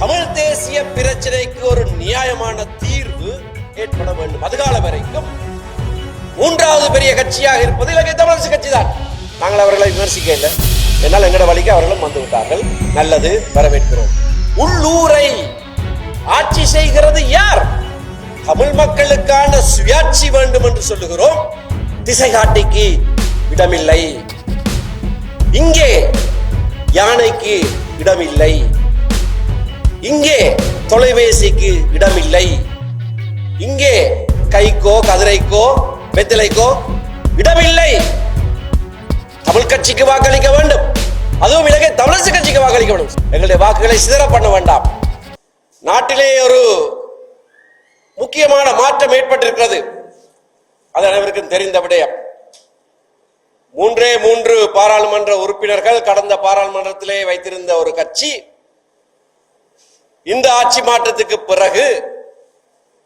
தமிழ் தேசிய பிரச்சனைக்கு ஒரு நியாயமான தீர்வு ஏற்பட வேண்டும். அதுகால வரைக்கும் மூன்றாவது பெரிய கட்சியாக இருப்பது இலங்கை தமிழரசு கட்சி தான். நாங்கள் அவர்களை விமர்சிக்க இல்லை. என்னால் எங்கட வழிக்கு அவர்களும் வந்து விட்டார்கள். நல்லது வரவேற்கிறோம். உள்ளூரை ஆட்சி செய்கிறது யார்? தமிழ் மக்களுக்கான சுயாட்சி வேண்டும் என்று சொல்லுகிறோம். திசை காட்டிக்கு இடமில்லை. இங்கே யானைக்கு இடமில்லை. இங்கே தொலைபேசிக்கு இடமில்லை. இங்கே கைக்கோ கதிரைக்கோ வெத்திலைக்கோ இடமில்லை. தமிழ் கட்சிக்கு வாக்களிக்க வேண்டும். அதுவும் இலங்கை தமிழரசு கட்சிக்கு வாக்களிக்க வேண்டும். எங்களுடைய வாக்குகளை சிதற பண்ண வேண்டாம். நாட்டிலே ஒரு முக்கியமான மாற்றம் ஏற்பட்டிருக்கிறது. அது அனைவருக்கும் தெரிந்த விடயம். மூன்றே மூன்று பாராளுமன்ற உறுப்பினர்கள் கடந்த பாராளுமன்றத்திலே வைத்திருந்த ஒரு கட்சி இந்த ஆட்சி மாற்றத்துக்கு பிறகு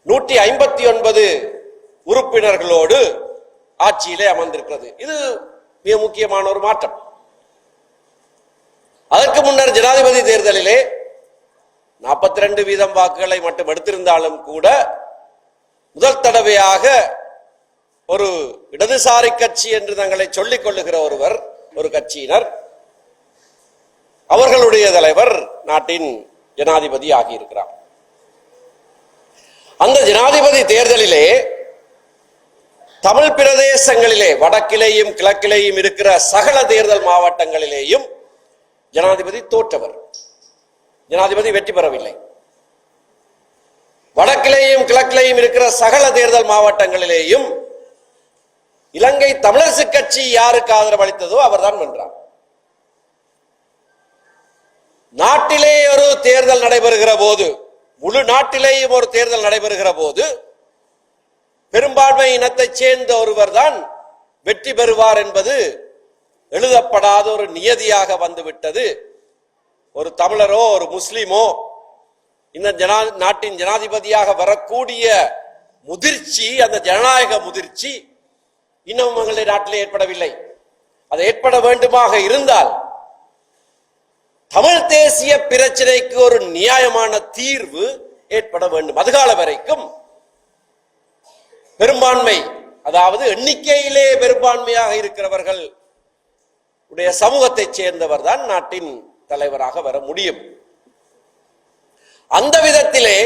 நூற்றி ஐம்பத்தி ஒன்பது உறுப்பினர்களோடு ஆட்சியிலே அமர்ந்திருக்கிறது. இது மிக முக்கியமான ஒரு மாற்றம். அதற்கு முன்னர் ஜனாதிபதி தேர்தலிலே நாற்பத்தி ரெண்டு வீதம் வாக்குகளை மட்டும் எடுத்திருந்தாலும் கூட முதல் தடவையாக ஒரு இடதுசாரி கட்சி என்று தங்களை சொல்லிக் கொள்ளுகிற ஒருவர் ஒரு கட்சியினர் அவர்களுடைய தலைவர் நாட்டின் ஜனாதிபதி ஆகியிருக்கிறார் அந்த ஜனாதிபதி தேர்தலிலே தமிழ் பிரதேசங்களிலே வடக்கிலேயும் கிழக்கிலேயும் இருக்கிற சகல தேர்தல் மாவட்டங்களிலேயும் ஜனாதிபதி தோற்றவர். ஜனாதிபதி வெற்றி பெறவில்லை. வடக்கிலேயும் கிழக்கிலேயும் இருக்கிற சகல தேர்தல் மாவட்டங்களிலேயும் இலங்கை தமிழரசு கட்சி யாருக்கு ஆதரவு அளித்ததோ அவர்தான் வென்றார். நாட்டிலே ஒரு தேர்தல் நடைபெறுகிற போது முழு நாட்டிலேயும் ஒரு தேர்தல் நடைபெறுகிற போது பெரும்பான்மை இனத்தைச் சேர்ந்த ஒருவர் தான் வெற்றி பெறுவார் என்பது எழுதப்படாத ஒரு நியதியாக வந்துவிட்டது. ஒரு தமிழரோ ஒரு முஸ்லீமோ இந்த ஜனா நாட்டின் ஜனாதிபதியாக வரக்கூடிய முதிர்ச்சி அந்த ஜனநாயக முதிர்ச்சி இன்னும் எங்களுடைய நாட்டிலே ஏற்படவில்லை. அது ஏற்பட வேண்டுமாக இருந்தால் தமிழ் தேசிய பிரச்சனைக்கு ஒரு நியாயமான தீர்வு ஏற்பட வேண்டும். அதுகால வரைக்கும் பெரும்பான்மை அதாவது எண்ணிக்கையிலே பெரும்பான்மையாக இருக்கிறவர்கள் உடைய சமூகத்தைச் சேர்ந்தவர் தான் நாட்டின் தலைவராக வர முடியும். அந்த விதத்திலே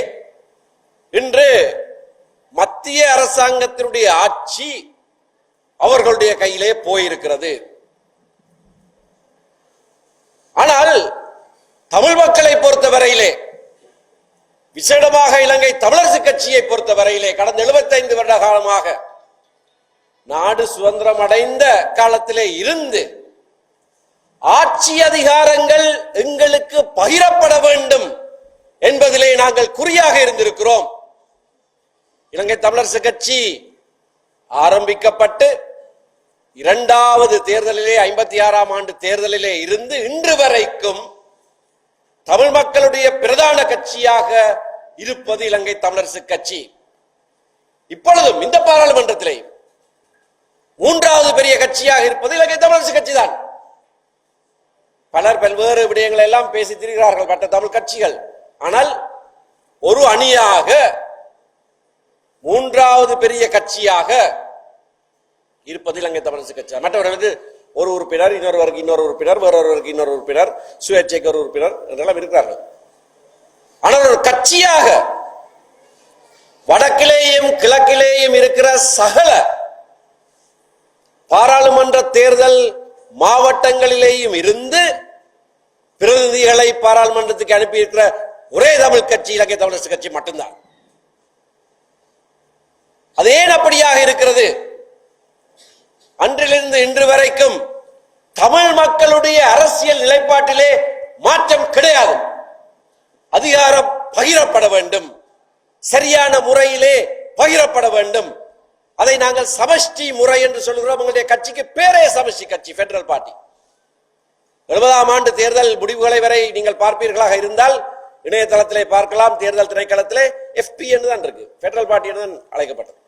இன்று மத்திய அரசாங்கத்தினுடைய ஆட்சி அவர்களுடைய கையிலே போயிருக்கிறது. ஆனால் தமிழ் மக்களை பொறுத்தவரையிலே விசேடமாக இலங்கை தமிழரசு கட்சியை பொறுத்தவரையிலே கடந்த 75 வருட காலமாக நாடு சுதந்திரம் அடைந்த காலத்திலே இருந்து ஆட்சி அதிகாரங்கள் எங்களுக்கு பகிரப்பட வேண்டும் என்பதிலே நாங்கள் குறியாக இருந்திருக்கிறோம். இலங்கை தமிழரசு கட்சி ஆரம்பிக்கப்பட்டு இரண்டாவது தேர்தலிலே ஐம்பத்தி ஆறாம் ஆண்டு தேர்தலிலே இருந்து இன்று வரைக்கும் தமிழ் மக்களுடைய பிரதான கட்சியாக இருப்பது இலங்கை தமிழரசு கட்சி. இப்பொழுதும் இந்த பாராளுமன்றத்திலே மூன்றாவது பெரிய கட்சியாக இருப்பது இலங்கை தமிழரசு கட்சி தான் பலர் பல்வேறு விடயங்களை எல்லாம் பேசி திரிகிறார்கள் மற்ற தமிழ் கட்சிகள். ஆனால் ஒரு அணியாக மூன்றாவது பெரிய கட்சியாக இருப்பது இலங்கை தமிழரசு கட்சி மற்றவர்களுக்கு ஒரு உறுப்பினர் இன்னொருவருக்கு இன்னொரு உறுப்பினர் வேறொருவருக்கு இன்னொரு உறுப்பினர் சுயேட்சைக்கு ஒரு உறுப்பினர் என்றெல்லாம் இருக்கிறார்கள். ஆனால் ஒரு கட்சியாக வடக்கிலேயும் கிழக்கிலேயும் இருக்கிற சகல பாராளுமன்ற தேர்தல் மாவட்டங்களிலேயும் இருந்து பிரதிநிதிகளை பாராளுமன்றத்துக்கு அனுப்பியிருக்கிற ஒரே தமிழ் கட்சி இலங்கை தமிழரசு கட்சி மட்டும்தான். அது ஏன் அப்படியாக இருக்கிறது. இன்று வரைக்கும் தமிழ் மக்களுடைய அரசியல் நிலைப்பாட்டிலே மாற்றம் கிடையாது. அதிகாரம் பகிரப்பட வேண்டும். சரியான முறையிலே பகிரப்பட வேண்டும். அதை நாங்கள் சமஷ்டி முறை என்று சொல்கிறோம் உங்களுடைய கட்சிக்கு பேரே சமஷ்டி கட்சி பெடரல் பார்ட்டி எழுபதாம் ஆண்டு தேர்தல் முடிவுகளை வரை நீங்கள் பார்ப்பீர்களாக இருந்தால் இணையதளத்திலே பார்க்கலாம். தேர்தல் திணைக்களத்திலே எஃபி என்று தான் இருக்கு. பெடரல் பார்ட்டி என்று தான் அழைக்கப்பட்டது.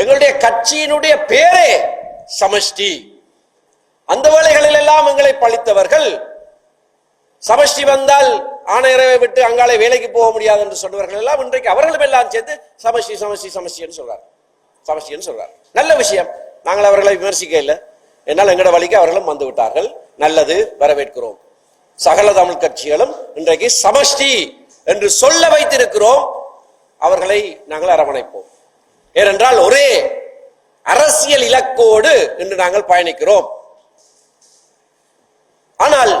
எங்களுடைய கட்சியினுடைய பேரே சமஷ்டி. அந்த வேலைகளில் எல்லாம் எங்களை பழித்தவர்கள் சமஷ்டி வந்தால் ஆணையரவை விட்டு அங்காலே வேலைக்கு போக முடியாது என்று சொன்னவர்கள் எல்லாம் இன்றைக்கு அவர்களும் எல்லாம் சேர்த்து சமஷ்டி சமஷ்டி சமஷ்டின்னு சொல்றார். சமஷ்டின்னு சொல்றார். நல்ல விஷயம். நாங்கள் அவர்களை விமர்சிக்க இல்லை. என்னால் எங்கட வழிக்கு அவர்களும் வந்து விட்டார்கள். நல்லது வரவேற்கிறோம். சகல தமிழ் கட்சிகளும் இன்றைக்கு சமஷ்டி என்று சொல்ல வைத்திருக்கிறோம். அவர்களை நாங்கள் அரவணைப்போம். ஏனென்றால் ஒரே அரசியல் இலக்கோடு இன்று நாங்கள் பயணிக்கிறோம். ஆனால்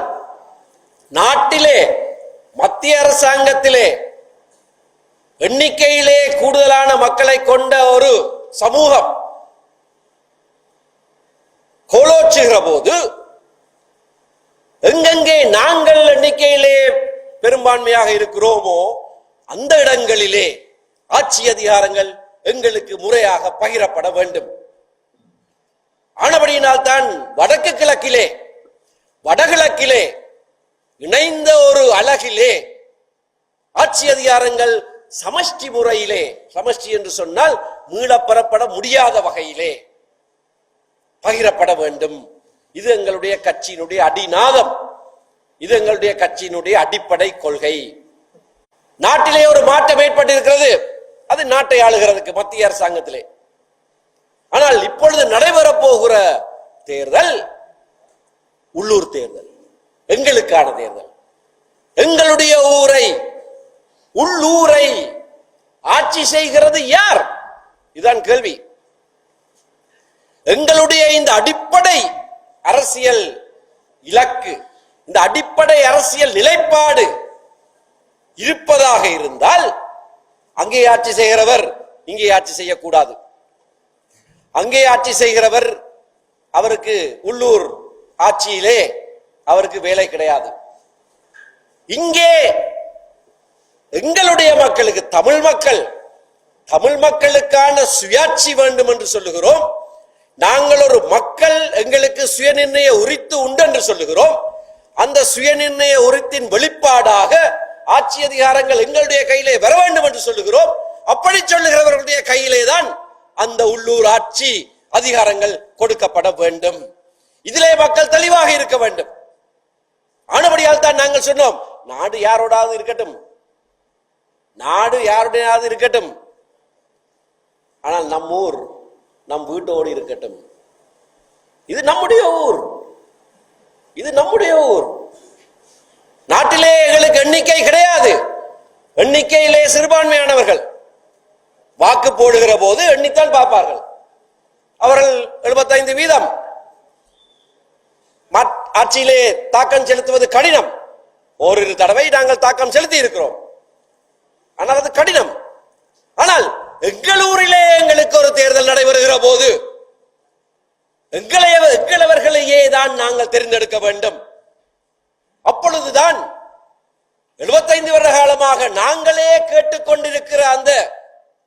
நாட்டிலே மத்திய அரசாங்கத்திலே எண்ணிக்கையிலே கூடுதலான மக்களை கொண்ட ஒரு சமூகம் கோலோச்சுகிற போது எங்கெங்கே நாங்கள் எண்ணிக்கையிலே பெரும்பான்மையாக இருக்கிறோமோ அந்த இடங்களிலே ஆட்சி அதிகாரங்கள் எங்களுக்கு முறையாக பகிரப்பட வேண்டும். ஆனபடியினால் தான் வடக்கு கிழக்கிலே வடகிழக்கிலே இணைந்த ஒரு அழகிலே ஆட்சி அதிகாரங்கள் சமஷ்டி முறையிலே சமஷ்டி என்று சொன்னால் மீளப்பெறப்பட முடியாத வகையிலே பகிரப்பட வேண்டும். இது எங்களுடைய கட்சியினுடைய அடிநாதம். இது எங்களுடைய கட்சியினுடைய அடிப்படை கொள்கை. நாட்டிலே ஒரு மாற்றம் ஏற்பட்டிருக்கிறது. அது நாட்டை ஆளுகிறதுக்கு மத்திய அரசாங்கத்திலே. ஆனால் இப்பொழுது நடைபெறப் போகிற தேர்தல் உள்ளூர் தேர்தல் எங்களுக்கான தேர்தல். எங்களுடைய ஊரை உள்ளூரை ஆட்சி செய்கிறது யார்? இதுதான் கேள்வி. எங்களுடைய இந்த அடிப்படை அரசியல் இலக்கு இந்த அடிப்படை அரசியல் நிலைப்பாடு இருப்பதாக இருந்தால் அங்கே ஆட்சி செய்கிறவர் இங்கே ஆட்சி செய்யக்கூடாது. அங்கே ஆட்சி செய்கிறவர் அவருக்கு உள்ளூர் ஆட்சியிலே அவருக்கு வேலை கிடையாது. இங்கே எங்களுடைய மக்களுக்கு தமிழ் மக்கள் தமிழ் மக்களுக்கான சுயாட்சி வேண்டும் என்று சொல்லுகிறோம். நாங்கள் ஒரு மக்கள் எங்களுக்கு சுயநிர்ணய உரித்து உண்டு என்று சொல்லுகிறோம். அந்த சுயநிர்ணய உரித்தின் வெளிப்பாடாக ஆட்சி அதிகாரங்கள் எங்களுடைய கையிலே வர வேண்டும் என்று சொல்லுகிறோம். அப்படி சொல்லுகிறவர்களுடைய கையிலே தான் அந்த உள்ளூர் ஆட்சி அதிகாரங்கள் கொடுக்கப்பட வேண்டும். இதிலே மக்கள் தெளிவாக இருக்க வேண்டும். ஆனபடியால் தான் நாங்கள் சொன்னோம் நாடு யாரோடாவது இருக்கட்டும். நாடு யாருடையாவது இருக்கட்டும். ஆனால் நம் ஊர் நம் வீட்டோடு இருக்கட்டும். இது நம்முடைய ஊர். இது நம்முடைய ஊர். நாட்டிலே எங்களுக்கு எண்ணிக்கை கிடையாது. எண்ணிக்கையிலே சிறுபான்மையானவர்கள். வாக்கு போடுகிற போது எண்ணித்தான் பார்ப்பார்கள். அவர்கள் எழுபத்தைந்து வீதம். ஆட்சியிலே தாக்கம் செலுத்துவது கடினம். ஓரிரு தடவை நாங்கள் தாக்கம் செலுத்தி இருக்கிறோம் ஆனால் அது கடினம். ஆனால் எங்களூரிலே எங்களுக்கு ஒரு தேர்தல் நடைபெறுகிற போது எங்களை எங்களவர்களையே தான் நாங்கள் தேர்ந்தெடுக்க வேண்டும். அப்பொழுதுதான் 75 வருட காலமாக நாங்களே கேட்டுக்கொண்டிருக்கிற அந்த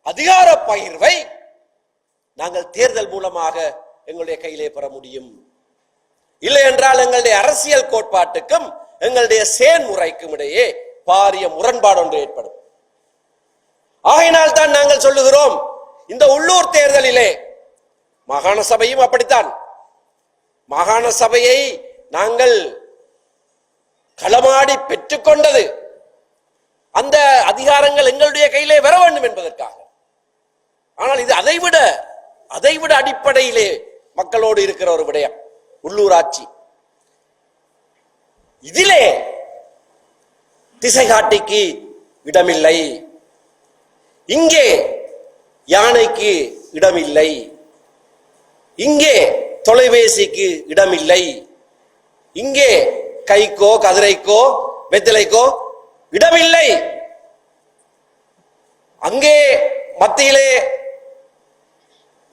அதிகார பகிர்வை நாங்கள் தேர்தல் மூலமாக எங்களுடைய கையிலே பெற முடியும். இல்லை என்றால் எங்களுடைய அரசியல் கோட்பாட்டுக்கும் எங்களுடைய செயல்முறைக்கும் இடையே பாரிய முரண்பாடு ஒன்று ஏற்படும். ஆகையினால் தான் நாங்கள் சொல்லுகிறோம் இந்த உள்ளூர் தேர்தலிலே மாகாண சபையும் அப்படித்தான். மாகாண சபையை நாங்கள் களமாடி பெற்றுக்கொண்டது அந்த அதிகாரங்கள் எங்களுடைய கையிலே வர வேண்டும் என்பதற்காக. ஆனால் இது அதைவிட அதைவிட அடிப்படையிலே மக்களோடு இருக்கிற ஒரு விடயம் உள்ளூராட்சி. இதிலே திசை காட்டிக்கு இடமில்லை. இங்கே யானைக்கு இடமில்லை. இங்கே தொலைபேசிக்கு இடமில்லை. இங்கே கைக்கோ கதிரைக்கோ வெத்திலைக்கோ இடமில்லை. அங்கே மத்தியிலே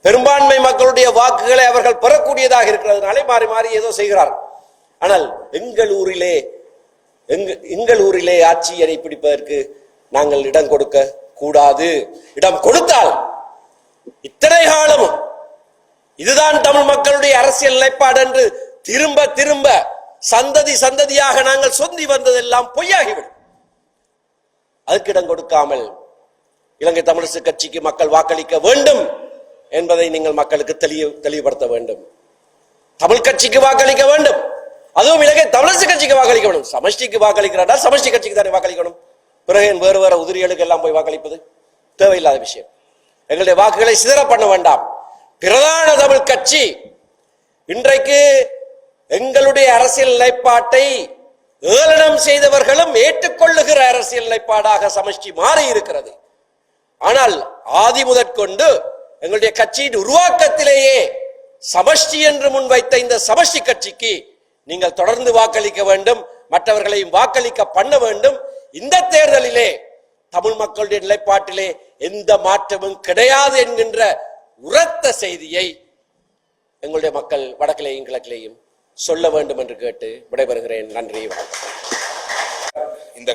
பெரும்பான்மை மக்களுடைய வாக்குகளை அவர்கள் பெறக்கூடியதாக இருக்கிறதுனாலே மாறி மாறி ஏதோ செய்கிறார்கள் ஆனால் எங்கள் ஊரிலே எங்க- எங்கள் ஊரிலே ஆட்சியரை பிடிப்பதற்கு நாங்கள் இடம் கொடுக்க கூடாது. இடம் கொடுத்தால் இத்தனை காலமும் இதுதான் தமிழ் மக்களுடைய அரசியல் நிலைப்பாடு என்று திரும்ப திரும்ப சந்ததி சந்ததியாக நாங்கள் சொந்தி வந்ததெல்லாம் பொய்யாகிவிடும். அதுக்கு இடம் கொடுக்காமல் இலங்கை தமிழரசு கட்சிக்கு மக்கள் வாக்களிக்க வேண்டும். என்பதை நீங்கள் மக்களுக்கு தெளிவு தெளிவுபடுத்த வேண்டும். தமிழ் கட்சிக்கு வாக்களிக்க வேண்டும். அதுவும் இலங்கை தமிழரசு கட்சிக்கு வாக்களிக்க வேண்டும். சமஷ்டிக்கு வாக்களிக்கிறாண்டா சமஷ்டி கட்சிக்கு தானே வாக்களிக்கணும். பிறகு என் வேறு வேறு உதிரிகளுக்கு எல்லாம் போய் வாக்களிப்பது தேவையில்லாத விஷயம். எங்களுடைய வாக்குகளை சிதற பண்ண வேண்டாம். பிரதான தமிழ் கட்சி இன்றைக்கு எங்களுடைய அரசியல் நிலைப்பாட்டை ஏளனம் செய்தவர்களும் ஏற்றுக்கொள்ளுகிற அரசியல் நிலைப்பாடாக சமஷ்டி மாறி இருக்கிறது ஆனால் ஆதி முதற்கொண்டு எங்களுடைய கட்சியின் உருவாக்கத்திலேயே சமஷ்டி என்று முன்வைத்த இந்த சமஷ்டி கட்சிக்கு நீங்கள் தொடர்ந்து வாக்களிக்க வேண்டும் மற்றவர்களையும் வாக்களிக்க பண்ண வேண்டும். இந்த தேர்தலிலே தமிழ் மக்களுடைய நிலைப்பாட்டிலே எந்த மாற்றமும் கிடையாது என்கின்ற உரத்த செய்தியை எங்களுடைய மக்கள் வடக்கிலேயும் கிழக்கிலேயும் சொல்ல வேண்டும் என்று கேட்டு விடைபெறுகிறேன். நன்றி இந்த